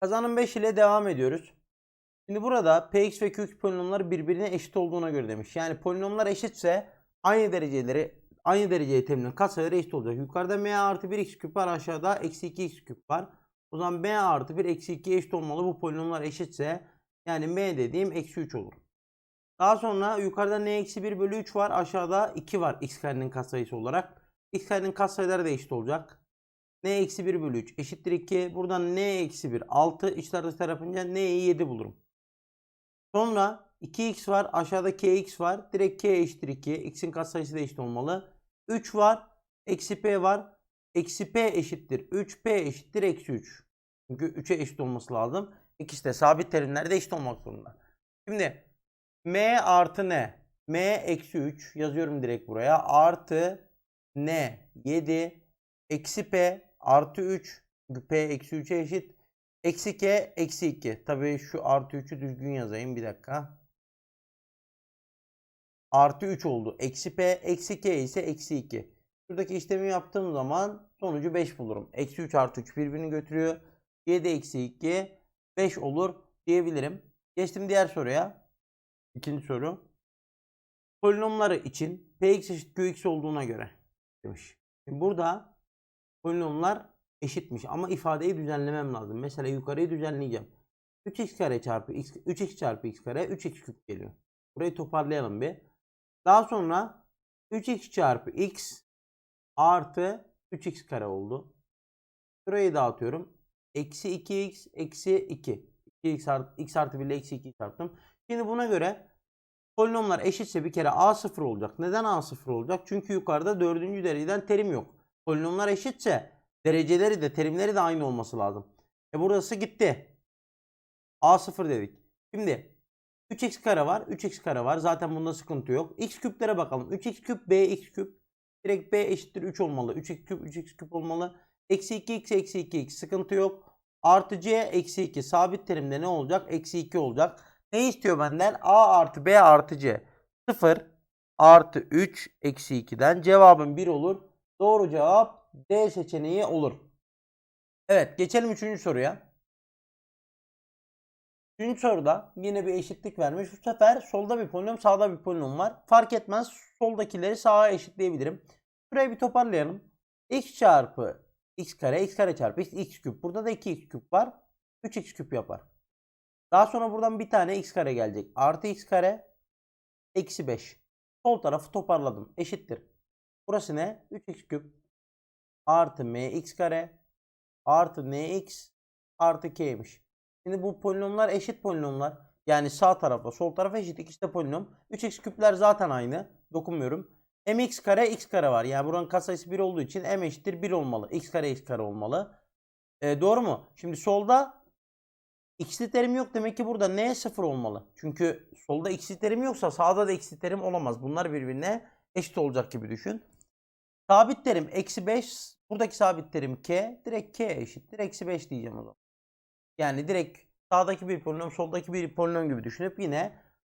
Kazanım 5 ile devam ediyoruz. Şimdi burada px ve qx polinomları birbirine eşit olduğuna göre demiş. Yani polinomlar eşitse aynı dereceleri aynı dereceye teriminin katsayıları eşit olacak. Yukarıda m artı 1 x küp var aşağıda eksi 2 x küp var. O zaman m artı 1 eksi 2 eşit olmalı. Bu polinomlar eşitse yani m dediğim eksi 3 olur. Daha sonra yukarıda n eksi 1 bölü 3 var. Aşağıda 2 var x karenin katsayısı olarak. x karenin katsayıları da eşit olacak. N eksi 1 bölü 3 eşittir 2. Buradan n eksi 1 6. İçler dışlar yapınca n'yi 7 bulurum. Sonra 2x var. Aşağıda kx var. Direkt k eşittir 2. x'in katsayısı da eşit olmalı. 3 var. Eksi p var. Eksi p eşittir 3. p eşittir eksi 3. Çünkü 3'e eşit olması lazım. İkisi de sabit terimlerde eşit olmak zorunda. Şimdi m artı n. m eksi 3 yazıyorum direkt buraya. Artı n 7 eksi p artı 3 çünkü p eksi 3'e eşit. Eksi k eksi 2. Tabii şu artı 3'ü düzgün yazayım bir dakika. Artı 3 oldu. Eksi p eksi k ise eksi 2. Şuradaki işlemi yaptığım zaman sonucu 5 bulurum. Eksi 3 artı 3 birbirini götürüyor. 7 eksi 2 5 olur diyebilirim. Geçtim diğer soruya. İkinci soru. Polinomları için px eşit qx olduğuna göre demiş. Şimdi burada polinomlar eşitmiş ama ifadeyi düzenlemem lazım. Mesela yukarıyı düzenleyeceğim. 3x kare çarpı x 3x çarpı x kare 3x küp geliyor. Burayı toparlayalım bir. Daha sonra 3x çarpı x artı 3x kare oldu. Şurayı dağıtıyorum. Eksi 2x eksi 2. 2x artı, x artı 1 ile eksi 2 çarptım. Şimdi buna göre polinomlar eşitse bir kere a sıfır olacak. Neden a sıfır olacak? Çünkü yukarıda dördüncü dereceden terim yok. Polinomlar eşitse dereceleri de terimleri de aynı olması lazım. E burası gitti. a sıfır dedik. Şimdi 3x kare var. 3x kare var. Zaten bunda sıkıntı yok. x küplere bakalım. 3x küp bx küp. Direkt b eşittir 3 olmalı. 3x küp 3x küp olmalı. Eksi 2x eksi 2x sıkıntı yok. Artı c eksi 2 sabit terimde ne olacak? Eksi 2 olacak. Ne istiyor benden? a artı b artı c. 0 artı 3 eksi 2'den cevabım 1 olur. Doğru cevap D seçeneği olur. Evet geçelim 3. soruya. 3. soruda yine bir eşitlik vermiş. Bu sefer solda bir polinom sağda bir polinom var. Fark etmez soldakileri sağa eşitleyebilirim. Şurayı bir toparlayalım. x çarpı x kare x kare çarpı x x küp. Burada da 2x küp var. 3x küp yapar. Daha sonra buradan bir tane x kare gelecek. Artı x kare eksi 5. Sol tarafı toparladım. Eşittir. Burası ne? 3x küp artı mx kare artı nx artı k'ymiş. Şimdi bu polinomlar eşit polinomlar. Yani sağ tarafla sol taraf eşit. İkisi de polinom. 3x küpler zaten aynı. Dokunmuyorum. mx kare x kare var. Yani buranın katsayısı 1 olduğu için m eşittir 1 olmalı. x kare x kare olmalı. E, doğru mu? Şimdi solda x'li terim yok. Demek ki burada n 0 olmalı. Çünkü solda x'li terim yoksa sağda da x'li terim olamaz. Bunlar birbirine eşit olacak gibi düşün. Sabit terim eksi 5. Buradaki sabit terim k. Direkt k eşittir. Eksi 5 diyeceğim o zaman. Yani direkt sağdaki bir polinom soldaki bir polinom gibi düşünüp yine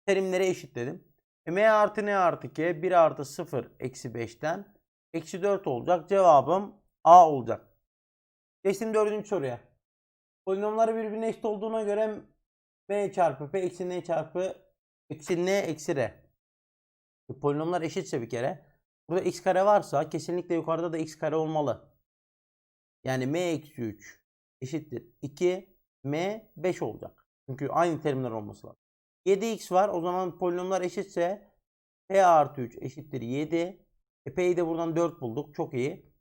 terimleri eşitledim. E, m artı n artı k 1 artı 0 eksi 5'ten eksi 4 olacak. Cevabım a olacak. Geçtim dördüncü soruya. Polinomları birbirine eşit olduğuna göre m çarpı p eksi n çarpı eksi n eksi r. E, Polinomlar eşitse bir kere. Burada x kare varsa kesinlikle yukarıda da x kare olmalı. Yani m eksi 3 eşittir 2 m 5 olacak. Çünkü aynı terimler olması lazım. 7x var. O zaman polinomlar eşitse p artı 3 eşittir 7. E, p'yi de buradan 4 bulduk. Çok iyi.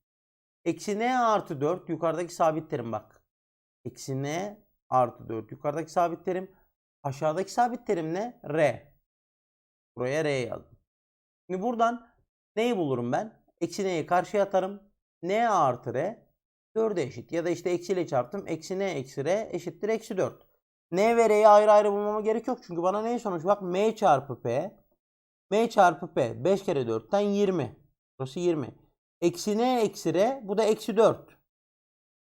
Eksi n artı 4 yukarıdaki sabit terim bak. Eksi n artı 4 yukarıdaki sabit terim. Aşağıdaki sabit terim ne? R. Buraya R yazdım. Şimdi buradan Neyi bulurum ben? Eksi n'yi karşıya atarım. n artı r 4'e eşit. Ya da işte eksiyle çarptım. Eksi n eksi r eşittir eksi 4. n ve r'yi ayrı ayrı bulmama gerek yok. Çünkü bana ne sonuç? Bak m çarpı p. m çarpı p. 5 kere 4'ten 20. Burası 20. Eksi n eksi r. Bu da eksi 4.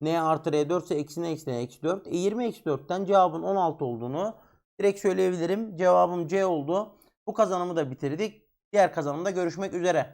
n artı r 4 ise eksi n eksi n eksi 4. E 20 eksi 4'ten cevabın 16 olduğunu direkt söyleyebilirim. Cevabım C oldu. Bu kazanımı da bitirdik. Diğer kazanımda görüşmek üzere.